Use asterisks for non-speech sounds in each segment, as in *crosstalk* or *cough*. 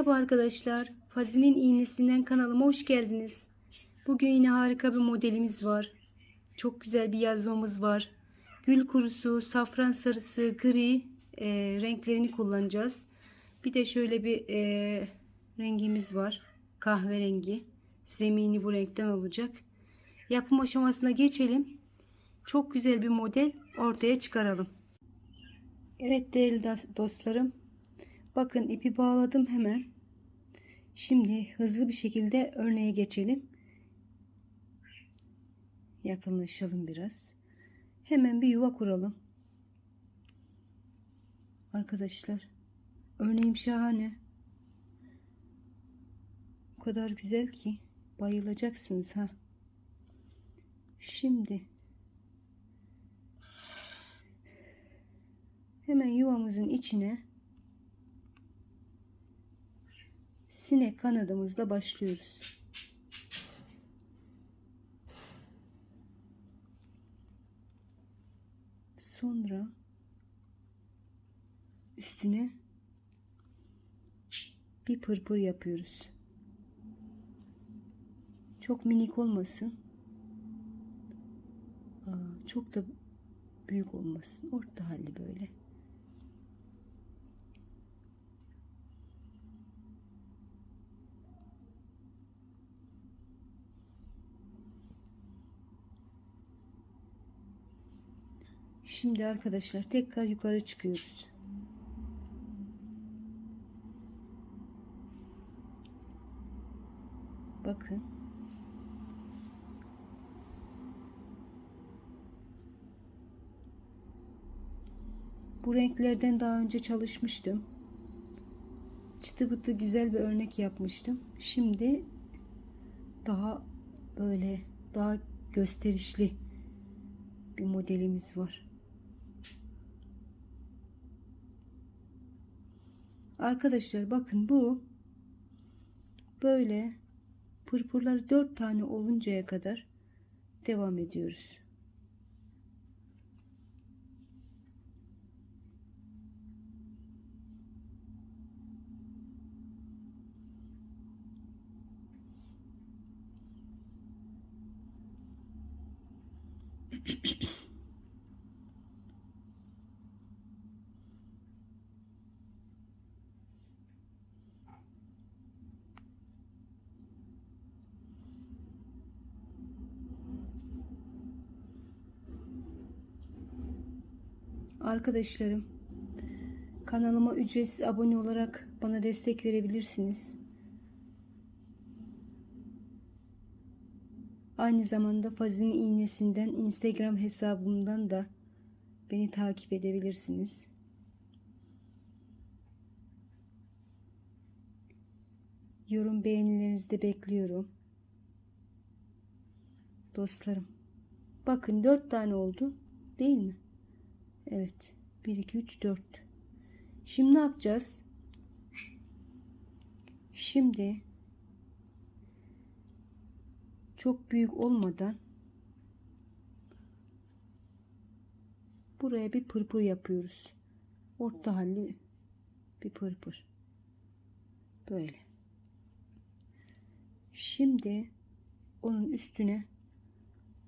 Merhaba arkadaşlar. Fazi'nin iğnesinden kanalıma hoş geldiniz. Bugün yine harika bir modelimiz var. Çok güzel bir yazmamız var. Gül kurusu, safran sarısı, gri e, renklerini kullanacağız. Bir de şöyle bir e, rengimiz var. Kahverengi. Zemini bu renkten olacak. Yapım aşamasına geçelim. Çok güzel bir model ortaya çıkaralım. Evet değerli dos- dostlarım. Bakın ipi bağladım hemen. Şimdi hızlı bir şekilde örneğe geçelim. Yakınlaşalım biraz. Hemen bir yuva kuralım. Arkadaşlar örneğim şahane. O kadar güzel ki bayılacaksınız ha. Şimdi hemen yuvamızın içine sinek kanadımızla başlıyoruz. Sonra üstüne bir pırpır yapıyoruz. Çok minik olmasın. Çok da büyük olmasın. Orta halli böyle. Şimdi arkadaşlar tekrar yukarı çıkıyoruz. Bakın. Bu renklerden daha önce çalışmıştım. Çıtı bıtı güzel bir örnek yapmıştım. Şimdi daha böyle daha gösterişli bir modelimiz var. Arkadaşlar bakın bu böyle pırpırlar dört tane oluncaya kadar devam ediyoruz. *clears throat* Arkadaşlarım kanalıma ücretsiz abone olarak bana destek verebilirsiniz. Aynı zamanda Fazi'nin iğnesinden Instagram hesabımdan da beni takip edebilirsiniz. Yorum beğenilerinizi de bekliyorum. Dostlarım. Bakın dört tane oldu. Değil mi? Evet. 1, 2, 3, 4. Şimdi ne yapacağız? Şimdi çok büyük olmadan buraya bir pırpır yapıyoruz. Orta halli bir pırpır. Böyle. Şimdi onun üstüne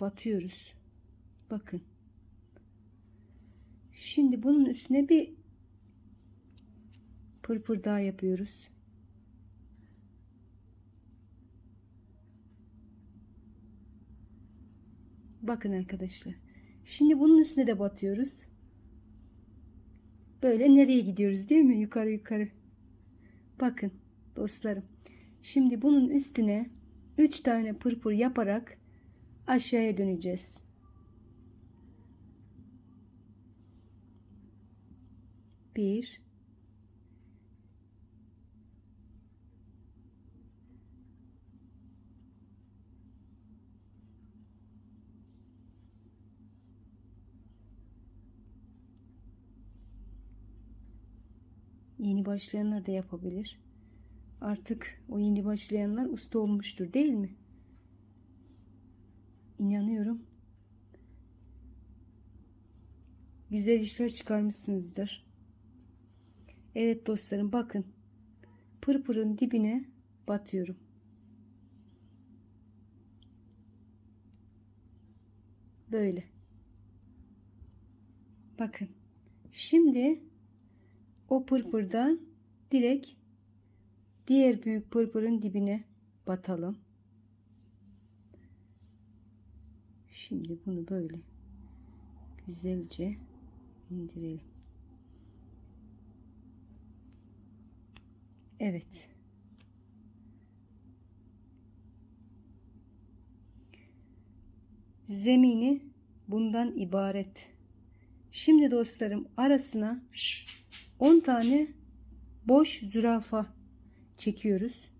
batıyoruz. Bakın. Şimdi bunun üstüne bir pırpır daha yapıyoruz. Bakın arkadaşlar. Şimdi bunun üstüne de batıyoruz. Böyle nereye gidiyoruz değil mi? Yukarı yukarı. Bakın dostlarım. Şimdi bunun üstüne 3 tane pırpır yaparak aşağıya döneceğiz. Bir Yeni başlayanlar da yapabilir. Artık o yeni başlayanlar usta olmuştur değil mi? İnanıyorum. Güzel işler çıkarmışsınızdır. Evet dostlarım bakın. pırpırın dibine batıyorum. Böyle. Bakın. Şimdi o pırpırdan direkt diğer büyük pırpırın dibine batalım. Şimdi bunu böyle güzelce indirelim. Evet. Zemini bundan ibaret. Şimdi dostlarım arasına 10 tane boş zürafa çekiyoruz.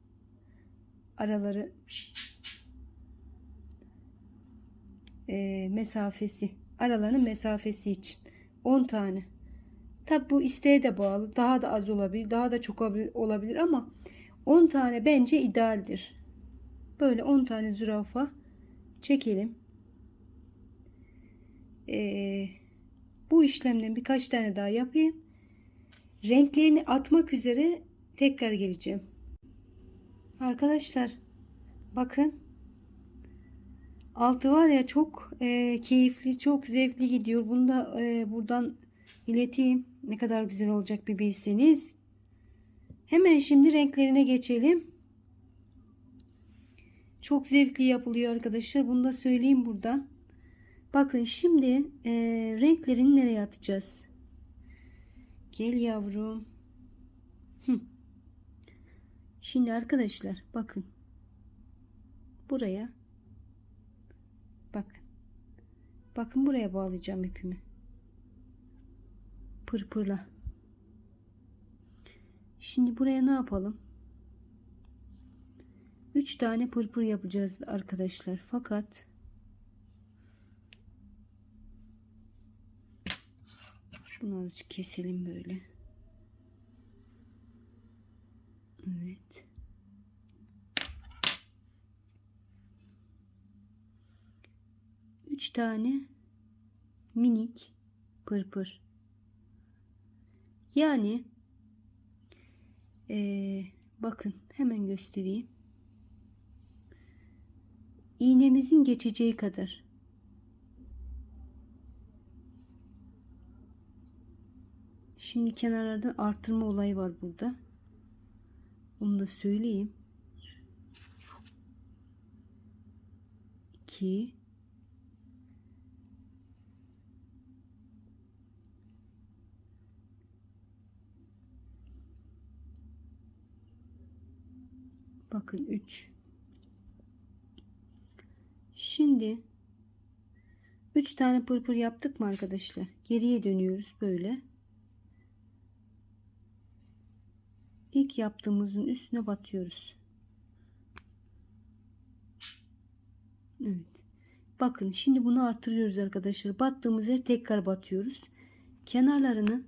Araları e, mesafesi aralarının mesafesi için 10 tane. Tabi bu isteğe de bağlı. Daha da az olabilir. Daha da çok olabilir ama 10 tane bence idealdir. Böyle 10 tane zürafa çekelim. Ee, bu işlemden birkaç tane daha yapayım. Renklerini atmak üzere tekrar geleceğim. Arkadaşlar bakın altı var ya çok e, keyifli çok zevkli gidiyor. Bunu da e, buradan ileteyim. Ne kadar güzel olacak bir bilseniz. Hemen şimdi renklerine geçelim. Çok zevkli yapılıyor arkadaşlar. Bunu da söyleyeyim buradan. Bakın şimdi e, renklerini nereye atacağız? Gel yavrum. Şimdi arkadaşlar bakın. Buraya bakın. Bakın buraya bağlayacağım ipimi. Pırpırla. Şimdi buraya ne yapalım? 3 tane pırpır yapacağız arkadaşlar. Fakat Bunu azıcık keselim böyle. Evet. Üç tane minik pırpır. Yani ee, bakın hemen göstereyim. İğnemizin geçeceği kadar Şimdi kenarlardan arttırma olayı var burada. Onu da söyleyeyim. 2 Bakın 3 Şimdi 3 tane pırpır yaptık mı arkadaşlar? Geriye dönüyoruz böyle. ilk yaptığımızın üstüne batıyoruz. Evet. Bakın şimdi bunu artırıyoruz arkadaşlar. Battığımız yer tekrar batıyoruz. Kenarlarını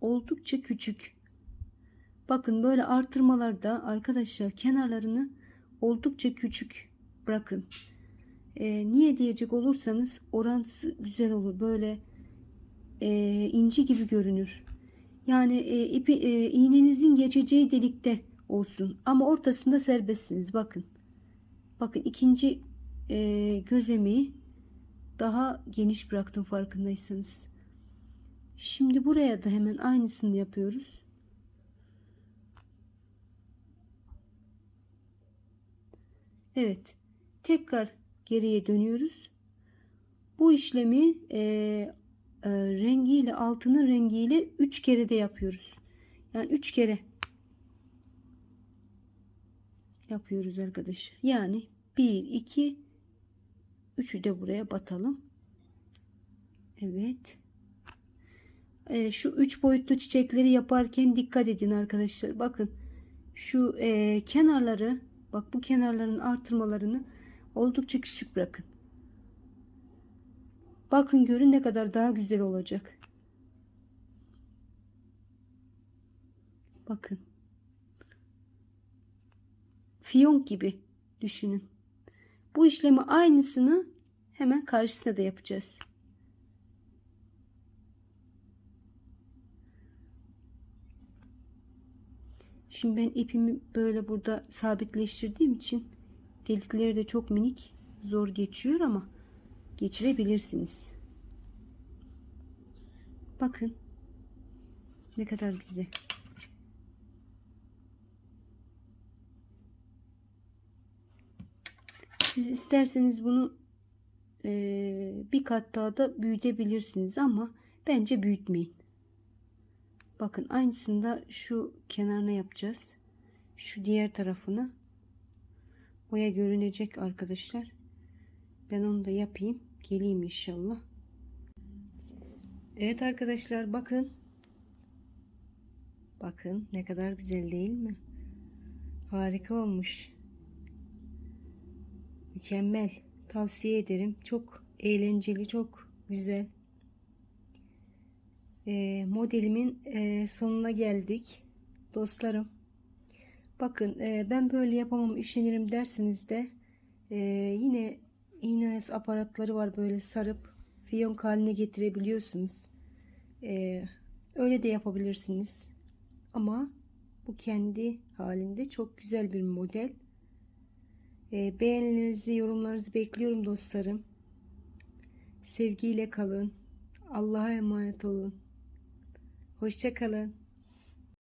oldukça küçük. Bakın böyle artırmalarda arkadaşlar kenarlarını oldukça küçük bırakın. Ee, niye diyecek olursanız orantısı güzel olur. Böyle e, inci gibi görünür. Yani e, ipi e, iğnenizin geçeceği delikte olsun. Ama ortasında serbestsiniz. Bakın. Bakın ikinci e, göz daha geniş bıraktım farkındaysanız. Şimdi buraya da hemen aynısını yapıyoruz. Evet. Tekrar geriye dönüyoruz. Bu işlemi e, e, rengiyle altının rengiyle 3 kere de yapıyoruz. Yani 3 kere yapıyoruz arkadaşlar. Yani 1 2 3'ü de buraya batalım. Evet. E, şu 3 boyutlu çiçekleri yaparken dikkat edin arkadaşlar. Bakın şu e, kenarları bak bu kenarların artırmalarını oldukça küçük bırakın. Bakın görün ne kadar daha güzel olacak. Bakın. Fiyonk gibi düşünün. Bu işlemi aynısını hemen karşısına da yapacağız. Şimdi ben ipimi böyle burada sabitleştirdiğim için delikleri de çok minik zor geçiyor ama geçirebilirsiniz. Bakın ne kadar güzel. Siz isterseniz bunu eee, bir kat daha da büyütebilirsiniz ama bence büyütmeyin. Bakın aynısını da şu kenarına yapacağız. Şu diğer tarafını oya görünecek arkadaşlar. Ben onu da yapayım. Geleyim inşallah. Evet arkadaşlar bakın. Bakın ne kadar güzel değil mi? Harika olmuş. Mükemmel. Tavsiye ederim. Çok eğlenceli, çok güzel. Ee, modelimin e, sonuna geldik. Dostlarım. Bakın e, ben böyle yapamam üşenirim dersiniz de e, yine iğne aparatları var böyle sarıp fiyonk haline getirebiliyorsunuz. Öyle de yapabilirsiniz. Ama bu kendi halinde çok güzel bir model. Beğenilerinizi, yorumlarınızı bekliyorum dostlarım. Sevgiyle kalın. Allah'a emanet olun. Hoşça kalın.